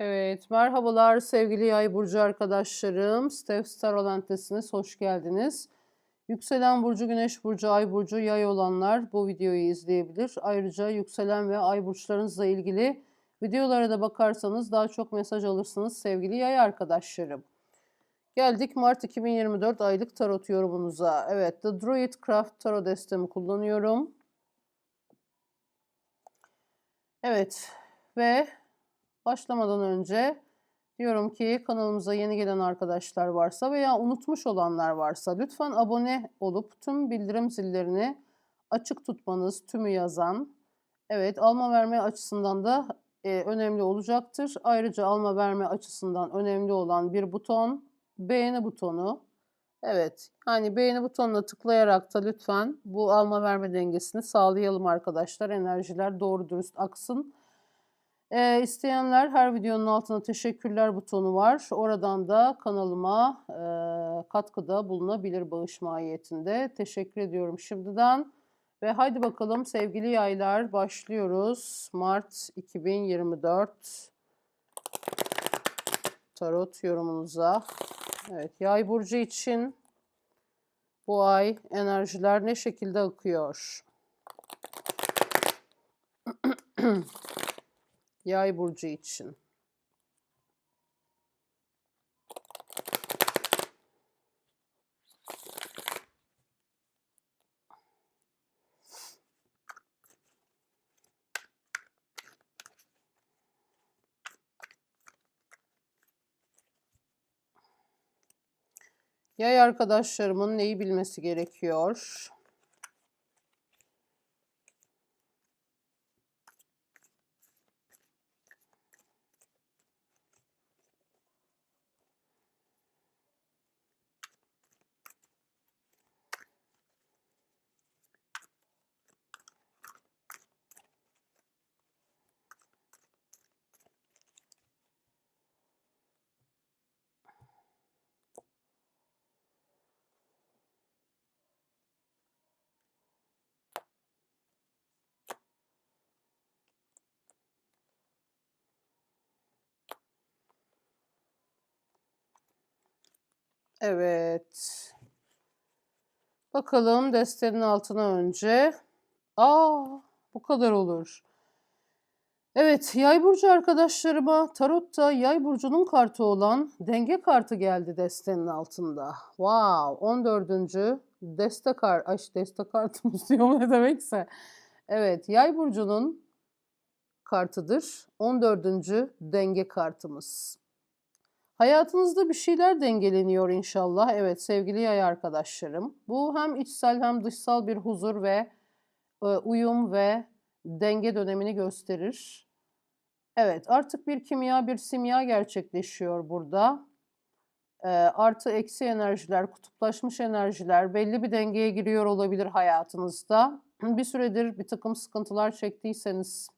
Evet, merhabalar sevgili Yay burcu arkadaşlarım. Steph Tarolentesine hoş geldiniz. Yükselen burcu, güneş burcu, ay burcu, yay olanlar bu videoyu izleyebilir. Ayrıca yükselen ve ay burçlarınızla ilgili videolara da bakarsanız daha çok mesaj alırsınız sevgili yay arkadaşlarım. Geldik Mart 2024 aylık tarot yorumunuza. Evet, The Druid Craft Tarot destemi kullanıyorum. Evet ve başlamadan önce diyorum ki kanalımıza yeni gelen arkadaşlar varsa veya unutmuş olanlar varsa lütfen abone olup tüm bildirim zillerini açık tutmanız, tümü yazan. Evet alma verme açısından da e, önemli olacaktır. Ayrıca alma verme açısından önemli olan bir buton, beğeni butonu. Evet, yani beğeni butonuna tıklayarak da lütfen bu alma verme dengesini sağlayalım arkadaşlar. Enerjiler doğru dürüst aksın. Ee, isteyenler her videonun altına teşekkürler butonu var. Oradan da kanalıma e, katkıda bulunabilir bağış mahiyetinde. Teşekkür ediyorum şimdiden. Ve haydi bakalım sevgili yaylar başlıyoruz. Mart 2024 tarot yorumunuza. Evet yay burcu için bu ay enerjiler ne şekilde akıyor? Yay burcu için. Yay arkadaşlarımın neyi bilmesi gerekiyor? Evet. Bakalım destenin altına önce. Aa, bu kadar olur. Evet, Yay burcu arkadaşlarıma tarotta Yay burcunun kartı olan denge kartı geldi destenin altında. Wow, 14. deste kart, ay deste kartımız diyor ne demekse. Evet, Yay burcunun kartıdır. 14. denge kartımız. Hayatınızda bir şeyler dengeleniyor inşallah. Evet sevgili yay arkadaşlarım. Bu hem içsel hem dışsal bir huzur ve e, uyum ve denge dönemini gösterir. Evet artık bir kimya bir simya gerçekleşiyor burada. E, artı eksi enerjiler, kutuplaşmış enerjiler belli bir dengeye giriyor olabilir hayatınızda. Bir süredir bir takım sıkıntılar çektiyseniz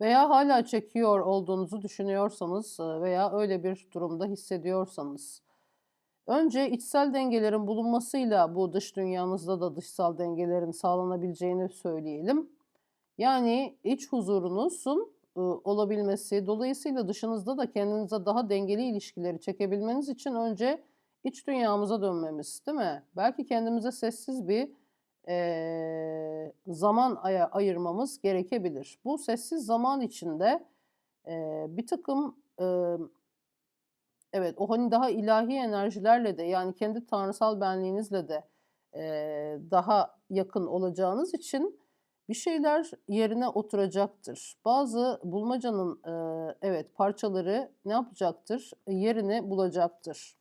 veya hala çekiyor olduğunuzu düşünüyorsanız veya öyle bir durumda hissediyorsanız önce içsel dengelerin bulunmasıyla bu dış dünyanızda da dışsal dengelerin sağlanabileceğini söyleyelim. Yani iç huzurunuzun olabilmesi, dolayısıyla dışınızda da kendinize daha dengeli ilişkileri çekebilmeniz için önce iç dünyamıza dönmemiz, değil mi? Belki kendimize sessiz bir e, zaman aya ayırmamız gerekebilir. Bu sessiz zaman içinde e, bir takım e, evet o hani daha ilahi enerjilerle de yani kendi tanrısal benliğinizle de e, daha yakın olacağınız için bir şeyler yerine oturacaktır. Bazı bulmacanın e, evet parçaları ne yapacaktır? Yerini bulacaktır.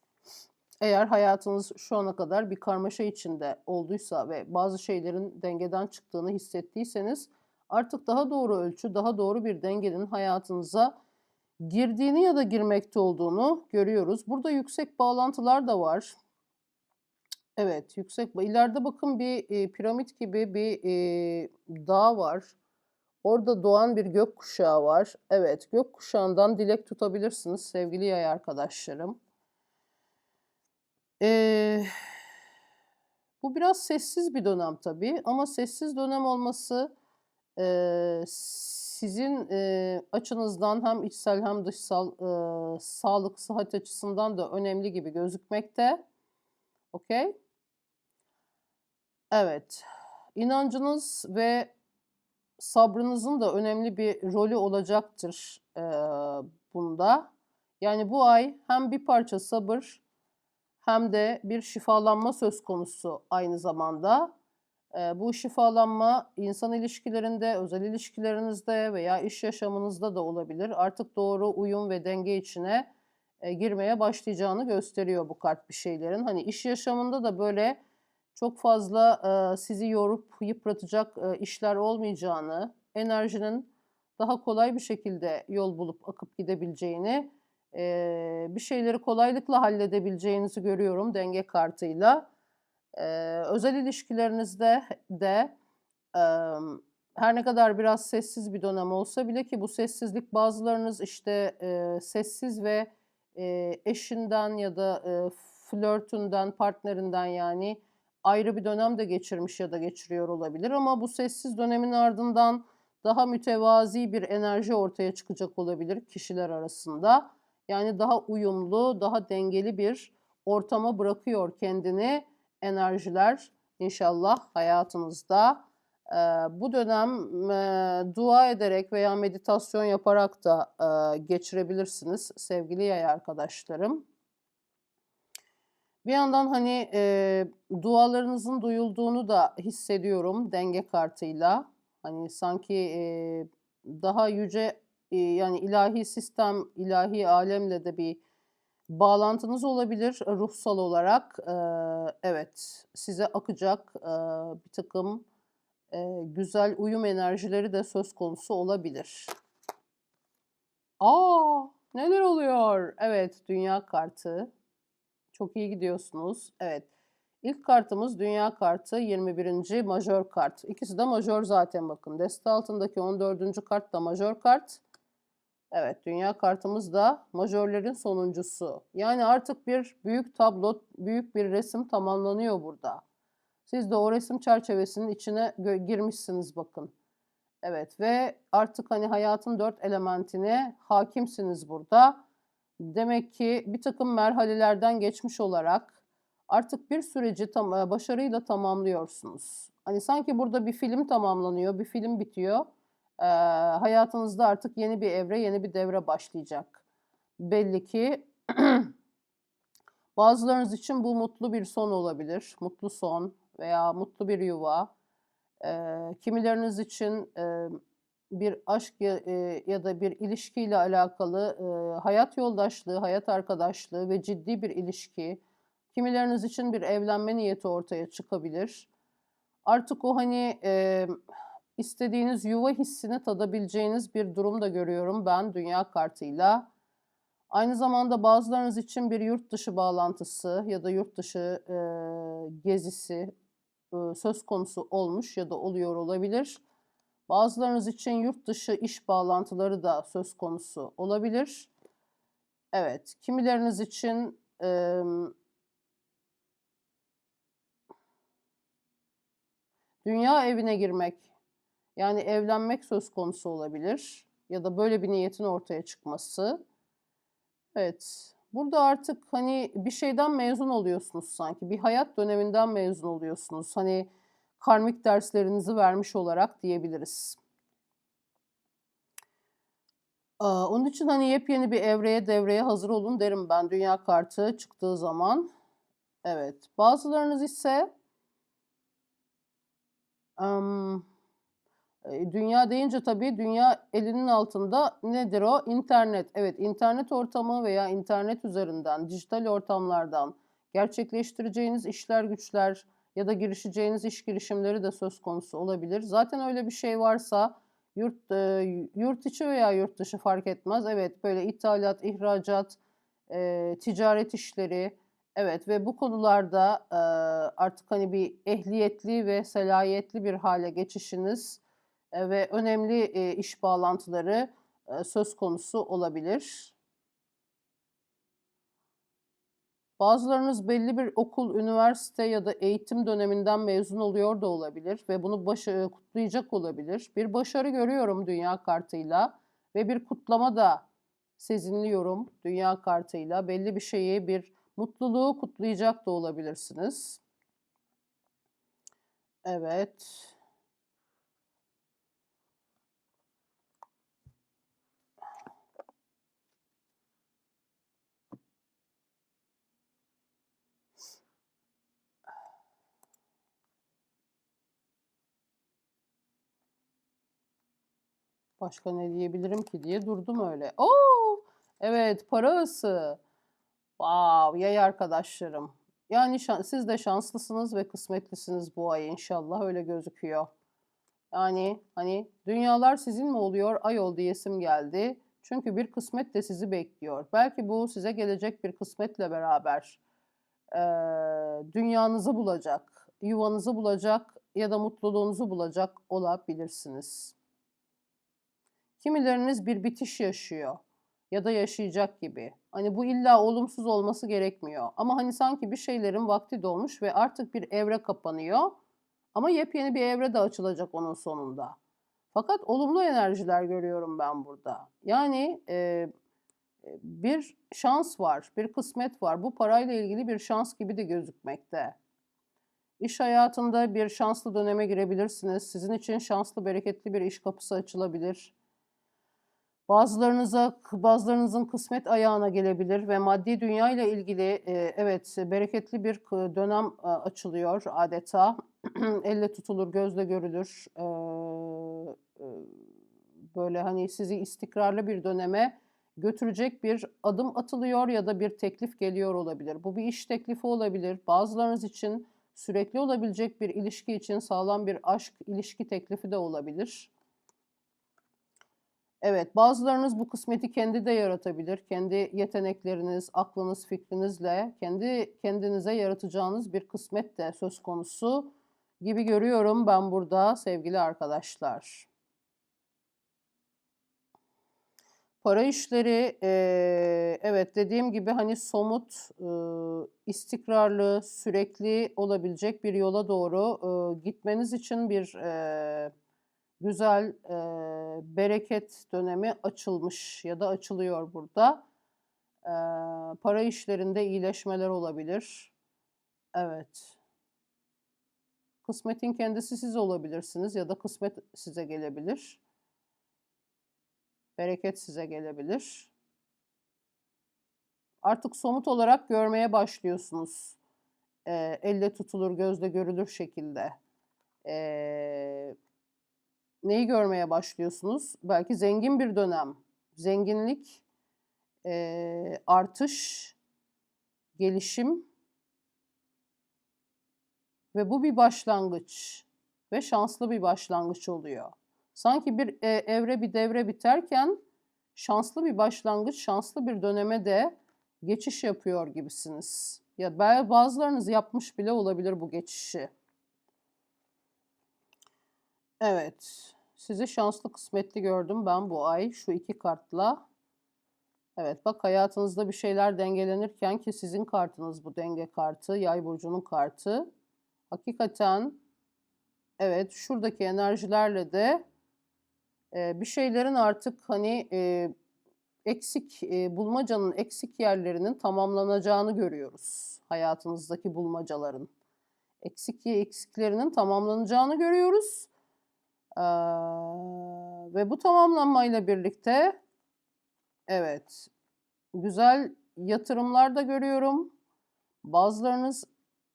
Eğer hayatınız şu ana kadar bir karmaşa içinde olduysa ve bazı şeylerin dengeden çıktığını hissettiyseniz artık daha doğru ölçü, daha doğru bir dengenin hayatınıza girdiğini ya da girmekte olduğunu görüyoruz. Burada yüksek bağlantılar da var. Evet, yüksek. İleride bakın bir e, piramit gibi bir e, dağ var. Orada doğan bir gökkuşağı var. Evet, gökkuşağından dilek tutabilirsiniz sevgili yay arkadaşlarım. Eee, bu biraz sessiz bir dönem tabii ama sessiz dönem olması, eee, sizin, eee, açınızdan hem içsel hem dışsal, ııı, sağlık, sıhhat açısından da önemli gibi gözükmekte. Okay. Evet. İnancınız ve sabrınızın da önemli bir rolü olacaktır, eee, bunda. Yani bu ay hem bir parça sabır hem de bir şifalanma söz konusu aynı zamanda. Bu şifalanma insan ilişkilerinde, özel ilişkilerinizde veya iş yaşamınızda da olabilir. Artık doğru uyum ve denge içine, girmeye başlayacağını gösteriyor bu kart bir şeylerin. Hani iş yaşamında da böyle çok fazla, sizi yorup yıpratacak, işler olmayacağını, enerjinin daha kolay bir şekilde yol bulup akıp gidebileceğini, eee, bir şeyleri kolaylıkla halledebileceğinizi görüyorum denge kartıyla. Eee, özel ilişkilerinizde de, emm, her ne kadar biraz sessiz bir dönem olsa bile ki bu sessizlik bazılarınız, işte, eee, sessiz ve, eee, eşinden ya da, eee, flörtünden, partnerinden yani ayrı bir dönem de geçirmiş ya da geçiriyor olabilir ama bu sessiz dönemin ardından daha mütevazi bir enerji ortaya çıkacak olabilir kişiler arasında. Yani daha uyumlu, daha dengeli bir ortama bırakıyor kendini enerjiler inşallah hayatınızda. Eee, bu dönem, eee, dua ederek veya meditasyon yaparak da, eee, geçirebilirsiniz sevgili Yay arkadaşlarım. Bir yandan, hani, eee, dualarınızın duyulduğunu da hissediyorum denge kartıyla. Hani, sanki, eee, daha yüce, yani ilahi sistem, ilahi alemle de bir bağlantınız olabilir ruhsal olarak. Eee, evet, size akacak, eee, birtakım, eee, güzel uyum enerjileri de söz konusu olabilir. A! Neler oluyor? Evet, Dünya kartı. Çok iyi gidiyorsunuz. Evet. İlk kartımız Dünya kartı, 21. majör kart. İkisi de majör zaten bakın. Deste altındaki 14. kart da majör kart. Evet, Dünya kartımız da majörlerin sonuncusu. Yani artık bir büyük tablo, büyük bir resim tamamlanıyor burada. Siz de o resim çerçevesinin içine girmişsiniz bakın. Evet ve artık hani hayatın dört elementine hakimsiniz burada. Demek ki bir takım merhalelerden geçmiş olarak artık bir süreci tam, başarıyla tamamlıyorsunuz. Hani sanki burada bir film tamamlanıyor, bir film bitiyor. Ee, hayatınızda artık yeni bir evre, yeni bir devre başlayacak. Belli ki bazılarınız için bu mutlu bir son olabilir. Mutlu son veya mutlu bir yuva. Ee, kimileriniz için e, bir aşk ya, e, ya da bir ilişkiyle alakalı e, hayat yoldaşlığı, hayat arkadaşlığı ve ciddi bir ilişki. Kimileriniz için bir evlenme niyeti ortaya çıkabilir. Artık o hani e, istediğiniz yuva hissini tadabileceğiniz bir durum da görüyorum ben dünya kartıyla. Aynı zamanda bazılarınız için bir yurt dışı bağlantısı ya da yurt dışı e, gezisi e, söz konusu olmuş ya da oluyor olabilir. Bazılarınız için yurt dışı iş bağlantıları da söz konusu olabilir. Evet, kimileriniz için e, dünya evine girmek, yani evlenmek söz konusu olabilir ya da böyle bir niyetin ortaya çıkması. Evet, burada artık hani bir şeyden mezun oluyorsunuz sanki, bir hayat döneminden mezun oluyorsunuz. Hani karmik derslerinizi vermiş olarak diyebiliriz. Onun için hani yepyeni bir evreye, devreye hazır olun derim ben dünya kartı çıktığı zaman. Evet. Bazılarınız ise um, dünya deyince tabii dünya elinin altında nedir o? İnternet. Evet, internet ortamı veya internet üzerinden, dijital ortamlardan gerçekleştireceğiniz işler, güçler, ya da girişeceğiniz iş girişimleri de söz konusu olabilir. Zaten öyle bir şey varsa yurt yurt içi veya yurt dışı fark etmez. Evet böyle ithalat, ihracat, ticaret işleri evet ve bu konularda artık hani bir ehliyetli ve selayetli bir hale geçişiniz ve önemli iş bağlantıları söz konusu olabilir. Bazılarınız belli bir okul, üniversite ya da eğitim döneminden mezun oluyor da olabilir ve bunu başa kutlayacak olabilir. Bir başarı görüyorum dünya kartıyla ve bir kutlama da sezinliyorum dünya kartıyla. Belli bir şeyi, bir mutluluğu kutlayacak da olabilirsiniz. Evet. Başka ne diyebilirim ki diye durdum öyle. Oo! Evet, para ası. Wow, yay arkadaşlarım. Yani siz de şanslısınız ve kısmetlisiniz bu ay inşallah öyle gözüküyor. Yani hani dünyalar sizin mi oluyor? Ay ol diyesim geldi. Çünkü bir kısmet de sizi bekliyor. Belki bu size gelecek bir kısmetle beraber eee, dünyanızı bulacak, yuvanızı bulacak ya da mutluluğunuzu bulacak olabilirsiniz. Kimileriniz bir bitiş yaşıyor ya da yaşayacak gibi. Hani bu illa olumsuz olması gerekmiyor. Ama hani sanki bir şeylerin vakti dolmuş ve artık bir evre kapanıyor. Ama yepyeni bir evre de açılacak onun sonunda. Fakat olumlu enerjiler görüyorum ben burada. Yani e, e, bir şans var, bir kısmet var. Bu parayla ilgili bir şans gibi de gözükmekte. İş hayatında bir şanslı döneme girebilirsiniz. Sizin için şanslı, bereketli bir iş kapısı açılabilir. Bazılarınıza, bazılarınızın kısmet ayağına gelebilir ve maddi dünya ile ilgili e, evet bereketli bir dönem e, açılıyor adeta. Elle tutulur, gözle görülür. E, böyle hani sizi istikrarlı bir döneme götürecek bir adım atılıyor ya da bir teklif geliyor olabilir. Bu bir iş teklifi olabilir. Bazılarınız için sürekli olabilecek bir ilişki için sağlam bir aşk ilişki teklifi de olabilir. Evet, bazılarınız bu kısmeti kendi de yaratabilir. Kendi yetenekleriniz, aklınız, fikrinizle kendi kendinize yaratacağınız bir kısmet de söz konusu gibi görüyorum ben burada sevgili arkadaşlar. Para işleri evet dediğim gibi hani somut, istikrarlı, sürekli olabilecek bir yola doğru gitmeniz için bir güzel eee, bereket dönemi açılmış ya da açılıyor burada. Eee, para işlerinde iyileşmeler olabilir. Evet. Kısmetin kendisi siz olabilirsiniz ya da kısmet size gelebilir. Bereket size gelebilir. Artık somut olarak görmeye başlıyorsunuz. Eee, elle tutulur, gözle görülür şekilde. Eee, neyi görmeye başlıyorsunuz? Belki zengin bir dönem. Zenginlik, eee, artış, gelişim ve bu bir başlangıç ve şanslı bir başlangıç oluyor. Sanki bir e, evre bir devre biterken şanslı bir başlangıç, şanslı bir döneme de geçiş yapıyor gibisiniz. Ya bazılarınız yapmış bile olabilir bu geçişi. Evet. Sizi şanslı kısmetli gördüm ben bu ay şu iki kartla. Evet bak hayatınızda bir şeyler dengelenirken ki sizin kartınız bu denge kartı, yay burcunun kartı. Hakikaten evet şuradaki enerjilerle de e, bir şeylerin artık hani e, eksik e, bulmacanın eksik yerlerinin tamamlanacağını görüyoruz. Hayatınızdaki bulmacaların eksik eksiklerinin tamamlanacağını görüyoruz. Ee, ve bu tamamlanmayla birlikte evet güzel yatırımlar da görüyorum. Bazılarınız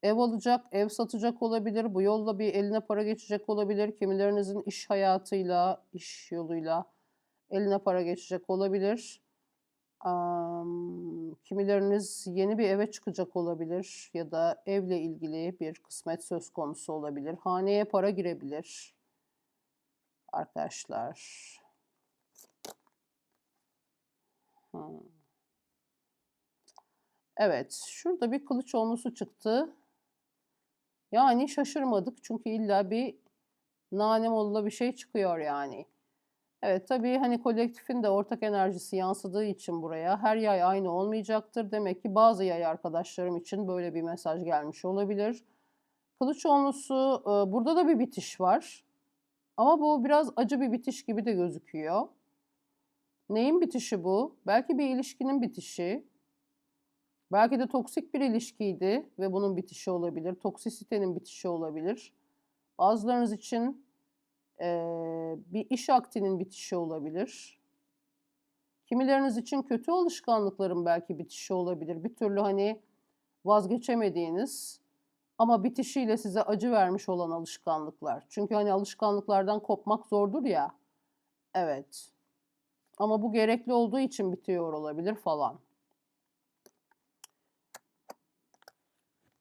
ev alacak, ev satacak olabilir. Bu yolla bir eline para geçecek olabilir. Kimilerinizin iş hayatıyla, iş yoluyla eline para geçecek olabilir. Am, kimileriniz yeni bir eve çıkacak olabilir ya da evle ilgili bir kısmet söz konusu olabilir. Haneye para girebilir arkadaşlar. Evet, şurada bir kılıç onlusu çıktı. Yani şaşırmadık çünkü illa bir nane molla bir şey çıkıyor yani. Evet, tabii, hani, kolektifin de ortak enerjisi yansıdığı için buraya her yay aynı olmayacaktır. Demek ki bazı yay arkadaşlarım için böyle bir mesaj gelmiş olabilir. Kılıç onlusu, eee, burada da bir bitiş var. Ama bu biraz acı bir bitiş gibi de gözüküyor. Neyin bitişi bu? Belki bir ilişkinin bitişi. Belki de toksik bir ilişkiydi ve bunun bitişi olabilir. Toksisitenin bitişi olabilir. Bazılarınız için, eee, bir iş akdinin bitişi olabilir. Kimileriniz için kötü alışkanlıkların belki bitişi olabilir. Bir türlü, hani, vazgeçemediğiniz ama bitişiyle size acı vermiş olan alışkanlıklar. Çünkü, hani, alışkanlıklardan kopmak zordur ya. Evet. Ama bu gerekli olduğu için bitiyor olabilir falan.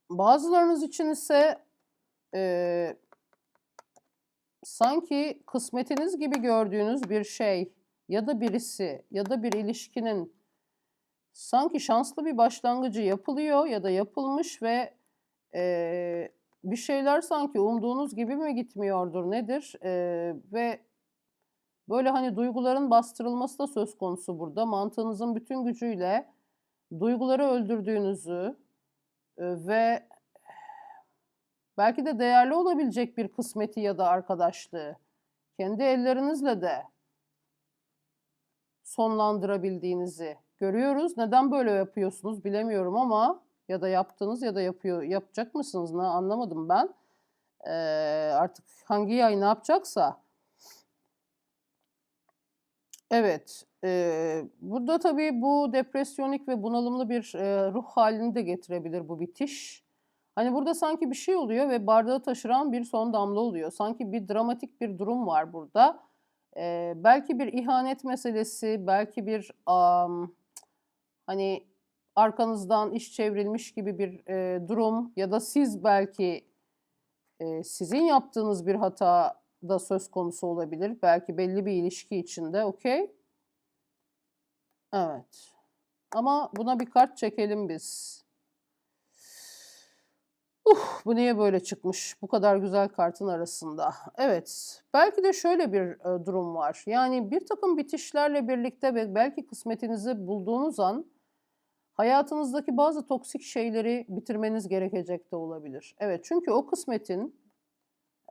Bazılarınız için ise, eee sanki kısmetiniz gibi gördüğünüz bir şey ya da birisi ya da bir ilişkinin sanki şanslı bir başlangıcı yapılıyor ya da yapılmış ve, eee, bir şeyler sanki umduğunuz gibi mi gitmiyordur, nedir? Eee, ve böyle, hani, duyguların bastırılması da söz konusu burada. Mantığınızın bütün gücüyle duyguları öldürdüğünüzü, eee, ve belki de değerli olabilecek bir kısmeti ya da arkadaşlığı kendi ellerinizle de sonlandırabildiğinizi görüyoruz. Neden böyle yapıyorsunuz bilemiyorum ama ya da yaptınız ya da yapıyor yapacak mısınız? Ne anlamadım ben. Eee, artık hangi yay ne yapacaksa. Evet, eee, burada tabii bu depresyonik ve bunalımlı bir, eee, ruh hâlini de getirebilir bu bitiş. Hani, burada sanki bir şey oluyor ve bardağı taşıran bir son damla oluyor. Sanki bir dramatik bir durum var burada. Eee, belki bir ihanet meselesi, belki bir, amm, hani, arkanızdan iş çevrilmiş gibi bir, eee, durum ya da siz belki, eee, sizin yaptığınız bir hata da söz konusu olabilir. Belki belli bir ilişki içinde, okay. Evet. Ama buna bir kart çekelim biz. Uf, bu niye böyle çıkmış bu kadar güzel kartın arasında? Evet, belki de şöyle bir, eee, durum var. Yani birtakım bitişlerle birlikte ve belki kısmetinizi bulduğunuz an hayatınızdaki bazı toksik şeyleri bitirmeniz gerekecek de olabilir. Evet, çünkü o kısmetin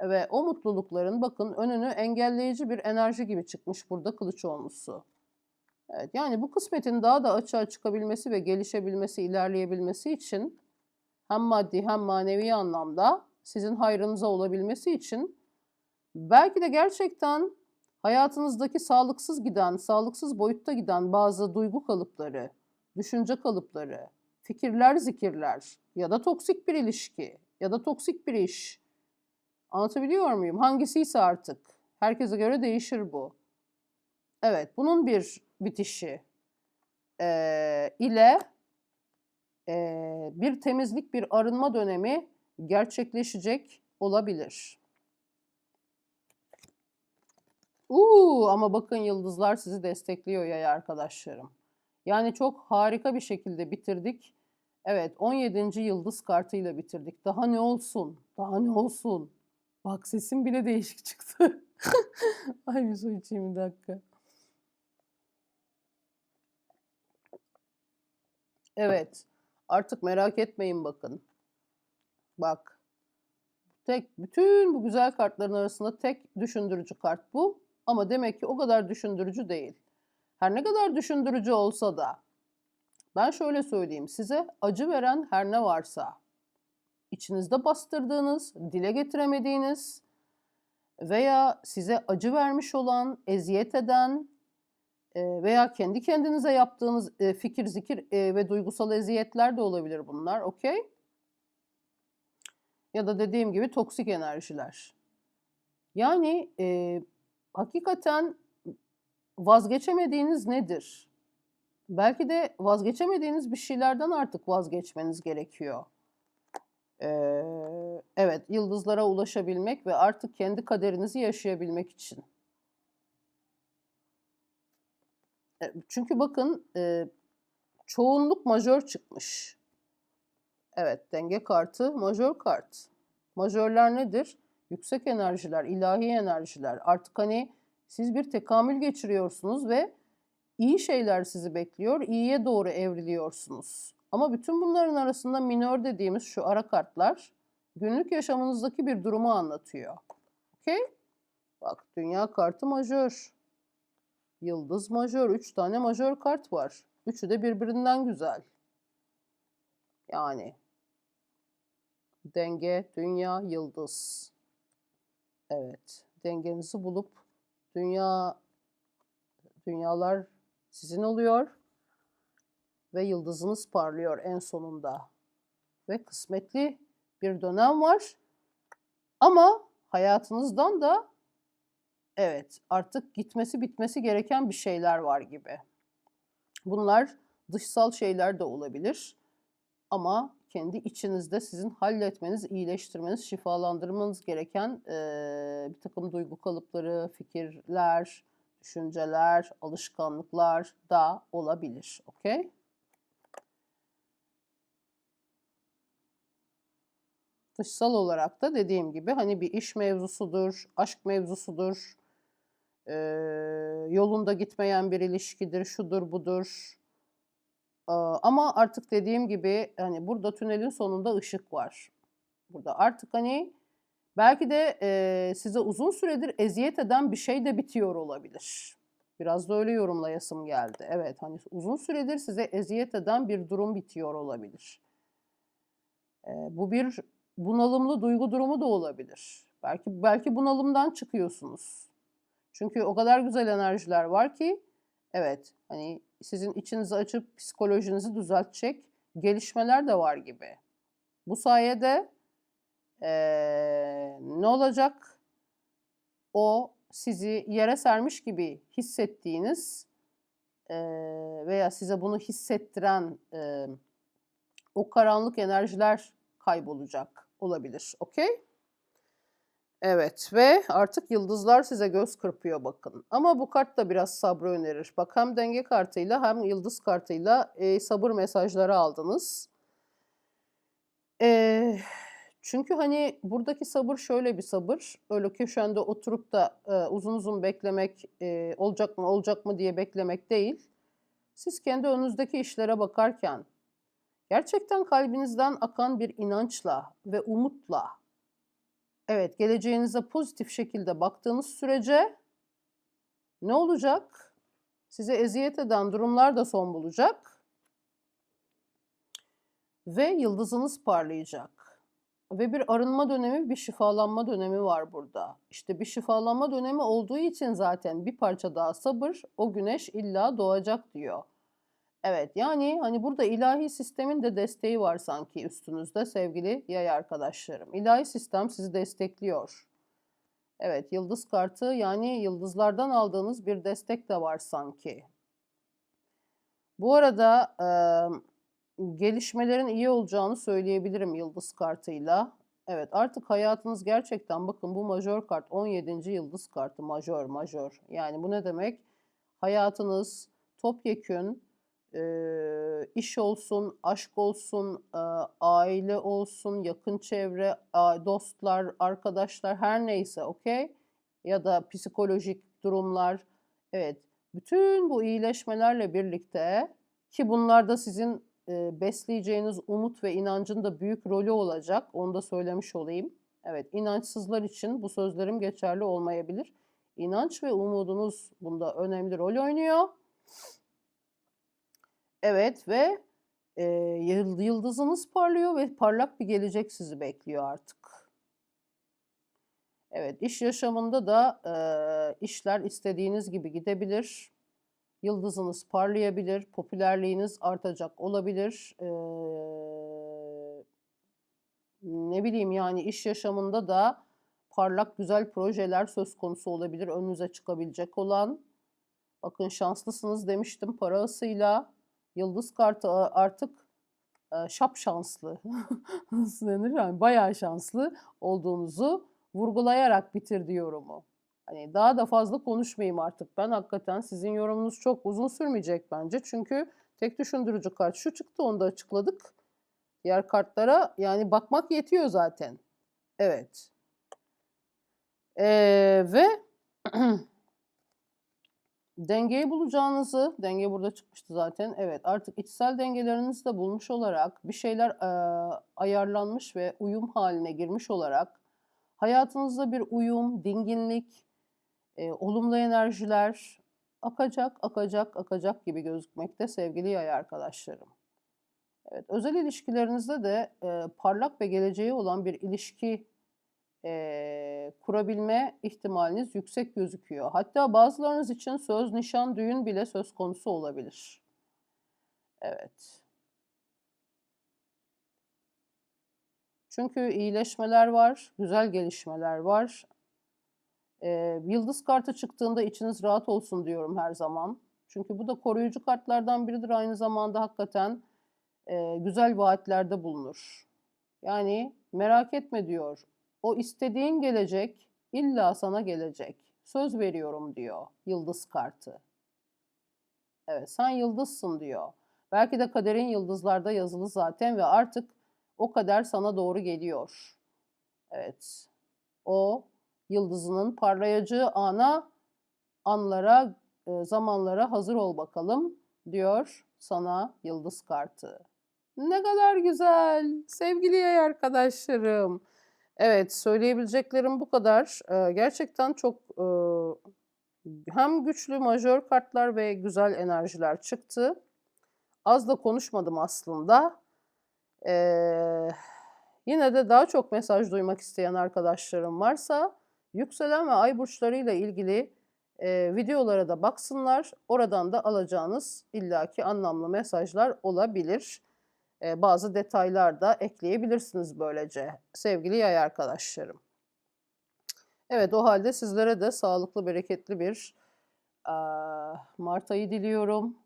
ve o mutlulukların bakın önünü engelleyici bir enerji gibi çıkmış burada kılıç onlusu. Evet, yani bu kısmetin daha da açığa çıkabilmesi ve gelişebilmesi, ilerleyebilmesi için hem maddi hem manevi anlamda sizin hayrınıza olabilmesi için belki de gerçekten hayatınızdaki sağlıksız giden, sağlıksız boyutta giden bazı duygu kalıpları, düşünce kalıpları, fikirler, zikirler ya da toksik bir ilişki ya da toksik bir iş. Anlatabiliyor muyum? Hangisiyse artık. Herkese göre değişir bu. Evet, bunun bir bitişi, eee, ile, eee, bir temizlik, bir arınma dönemi gerçekleşecek olabilir. U! Ama bakın yıldızlar sizi destekliyor yay arkadaşlarım. Yani çok harika bir şekilde bitirdik. Evet, 17. yıldız kartıyla bitirdik. Daha ne olsun? Daha ne olsun? Bak sesim bile değişik çıktı. Ay bir su içeyim bir dakika. Evet, artık merak etmeyin bakın. Bak. Tek bütün bu güzel kartların arasında tek düşündürücü kart bu ama demek ki o kadar düşündürücü değil. Her ne kadar düşündürücü olsa da ben şöyle söyleyeyim size acı veren her ne varsa içinizde bastırdığınız, dile getiremediğiniz veya size acı vermiş olan, eziyet eden, eee, veya kendi kendinize yaptığınız, eee, fikir, zikir, eee, ve duygusal eziyetler de olabilir bunlar, okay. Ya da dediğim gibi toksik enerjiler. Yani, eee, hakikaten vazgeçemediğiniz nedir? Belki de vazgeçemediğiniz bir şeylerden artık vazgeçmeniz gerekiyor. Eee, evet, yıldızlara ulaşabilmek ve artık kendi kaderinizi yaşayabilmek için. E, çünkü bakın, eee, çoğunluk majör çıkmış. Evet, denge kartı majör kart. Majörler nedir? Yüksek enerjiler, ilahi enerjiler. Artık hani Siz bir tekamül geçiriyorsunuz ve iyi şeyler sizi bekliyor. İyiye doğru evriliyorsunuz. Ama bütün bunların arasında minör dediğimiz şu ara kartlar günlük yaşamınızdaki bir durumu anlatıyor. Okey? Bak dünya kartı majör. Yıldız majör. Üç tane majör kart var. Üçü de birbirinden güzel. Yani denge, dünya, yıldız. Evet. Dengenizi bulup dünya dünyalar sizin oluyor ve yıldızınız parlıyor en sonunda. Ve kısmetli bir dönem var. Ama hayatınızdan da evet artık gitmesi bitmesi gereken bir şeyler var gibi. Bunlar dışsal şeyler de olabilir. Ama kendi içinizde sizin halletmeniz, iyileştirmeniz, şifalandırmanız gereken eee, bir takım duygu kalıpları, fikirler, düşünceler, alışkanlıklar da olabilir. Okey? Dışsal olarak da dediğim gibi hani bir iş mevzusudur, aşk mevzusudur, eee, yolunda gitmeyen bir ilişkidir, şudur budur. Ama artık dediğim gibi hani burada tünelin sonunda ışık var. Burada artık hani belki de eee, size uzun süredir eziyet eden bir şey de bitiyor olabilir. Biraz da öyle yorumlayasım geldi. Evet hani uzun süredir size eziyet eden bir durum bitiyor olabilir. Eee, bu bir bunalımlı duygu durumu da olabilir. Belki belki bunalımdan çıkıyorsunuz. Çünkü o kadar güzel enerjiler var ki evet hani sizin içinizi açıp psikolojinizi düzeltecek gelişmeler de var gibi. Bu sayede eee, ne olacak? O sizi yere sermiş gibi hissettiğiniz eee, veya size bunu hissettiren eee, o karanlık enerjiler kaybolacak olabilir. Okey? Evet ve artık yıldızlar size göz kırpıyor bakın. Ama bu kart da biraz sabrı önerir. Bak hem denge kartıyla hem yıldız kartıyla e, sabır mesajları aldınız. E, çünkü hani buradaki sabır şöyle bir sabır. Öyle köşende oturup da e, uzun uzun beklemek e, olacak mı olacak mı diye beklemek değil. Siz kendi önünüzdeki işlere bakarken gerçekten kalbinizden akan bir inançla ve umutla Evet, geleceğinize pozitif şekilde baktığınız sürece ne olacak? Size eziyet eden durumlar da son bulacak ve yıldızınız parlayacak. Ve bir arınma dönemi, bir şifalanma dönemi var burada. İşte bir şifalanma dönemi olduğu için zaten bir parça daha sabır, o güneş illa doğacak diyor. Evet yani hani burada ilahi sistemin de desteği var sanki üstünüzde sevgili yay arkadaşlarım. İlahi sistem sizi destekliyor. Evet yıldız kartı yani yıldızlardan aldığınız bir destek de var sanki. Bu arada e, gelişmelerin iyi olacağını söyleyebilirim yıldız kartıyla. Evet artık hayatınız gerçekten bakın bu majör kart 17. yıldız kartı majör majör. Yani bu ne demek? Hayatınız topyekün Eee, iş olsun, aşk olsun, eee, aile olsun, yakın çevre, a dostlar, arkadaşlar her neyse okey? Ya da psikolojik durumlar. Evet, bütün bu iyileşmelerle birlikte ki bunlarda sizin, eee, besleyeceğiniz umut ve inancın da büyük rolü olacak. Onu da söylemiş olayım. Evet, inançsızlar için bu sözlerim geçerli olmayabilir. İnanç ve umudunuz bunda önemli rol oynuyor. Evet ve yıl- yıldızınız parlıyor ve parlak bir gelecek sizi bekliyor artık. Evet, iş yaşamında da eee, işler istediğiniz gibi gidebilir. Yıldızınız parlayabilir, popülerliğiniz artacak olabilir. Eee, ne bileyim yani iş yaşamında da parlak güzel projeler söz konusu olabilir önünüze çıkabilecek olan. Bakın şanslısınız demiştim parasıyla. Yıldız kartı artık e, şap şanslı denir yani bayağı şanslı olduğunuzu vurgulayarak bitirdi yorumu. Hani daha da fazla konuşmayayım artık ben hakikaten sizin yorumunuz çok uzun sürmeyecek bence çünkü tek düşündürücü kart şu çıktı onu da açıkladık. Diğer kartlara yani bakmak yetiyor zaten. Evet. Ee, ve Dengeyi bulacağınızı, denge burada çıkmıştı zaten. Evet, artık içsel dengelerinizi de bulmuş olarak, bir şeyler, eee, ayarlanmış ve uyum hâline girmiş olarak hayatınızda bir uyum, dinginlik, eee, olumlu enerjiler akacak, akacak, akacak gibi gözükmekte sevgili Yay arkadaşlarım. Evet, özel ilişkilerinizde de, eee, parlak ve geleceği olan bir ilişki, eee, kurabilme ihtimaliniz yüksek gözüküyor. Hatta bazılarınız için söz, nişan, düğün bile söz konusu olabilir. Evet. Çünkü iyileşmeler var, güzel gelişmeler var. Eee, yıldız kartı çıktığında içiniz rahat olsun diyorum her zaman. Çünkü bu da koruyucu kartlardan biridir. Aynı zamanda hakikaten, eee, güzel vaatlerde bulunur. Yani merak etme diyor. O istediğin gelecek, illa sana gelecek. Söz veriyorum diyor yıldız kartı. Evet, sen yıldızsın diyor. Belki de kaderin yıldızlarda yazılı zaten ve artık o kader sana doğru geliyor. Evet. O yıldızının parlayacağı ana, anlara, eee, zamanlara hazır ol bakalım diyor sana yıldız kartı. Ne kadar güzel sevgili Yay arkadaşlarım. Evet, söyleyebileceklerim bu kadar. Eee, gerçekten çok, ııı, hem güçlü majör kartlar ve güzel enerjiler çıktı. Az da konuşmadım aslında. Eee, yine de daha çok mesaj duymak isteyen arkadaşlarım varsa yükselen ve ay burçlarıyla ilgili, eee, videolara da baksınlar. Oradan da alacağınız illaki anlamlı mesajlar olabilir. Bazı detaylar da ekleyebilirsiniz böylece sevgili Yay arkadaşlarım. Evet, o hâlde sizlere de sağlıklı, bereketli bir, mart ayı diliyorum.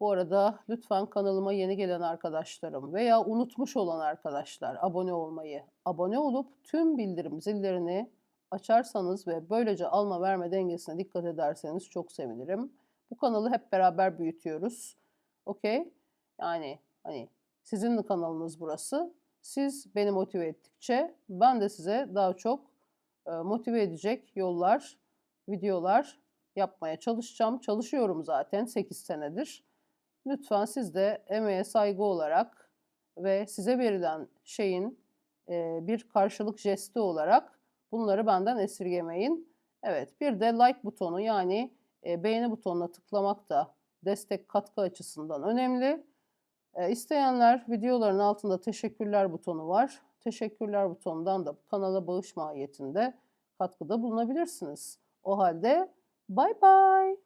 Bu arada lütfen kanalıma yeni gelen arkadaşlarım veya unutmuş olan arkadaşlar abone olmayı, abone olup tüm bildirim zillerini açarsanız ve böylece alma verme dengesine dikkat ederseniz çok sevinirim. Bu kanalı hep beraber büyütüyoruz. Okay? Yani, hani, sizin kanalınız burası. Siz beni motive ettikçe ben de size daha çok, eee, motive edecek yollar, videolar yapmaya çalışacağım. Çalışıyorum zaten 8 senedir. Lütfen siz de emeğe saygı olarak ve size verilen şeyin, eee, bir karşılık jesti olarak bunları benden esirgemeyin. Evet, bir de like butonu yani, eee, beğeni butonuna tıklamak da destek, katkı açısından önemli. Eee, isteyenler videoların altında teşekkürler butonu var. Teşekkürler butonundan da kanala bağış mahiyetinde katkıda bulunabilirsiniz. O hâlde baybay.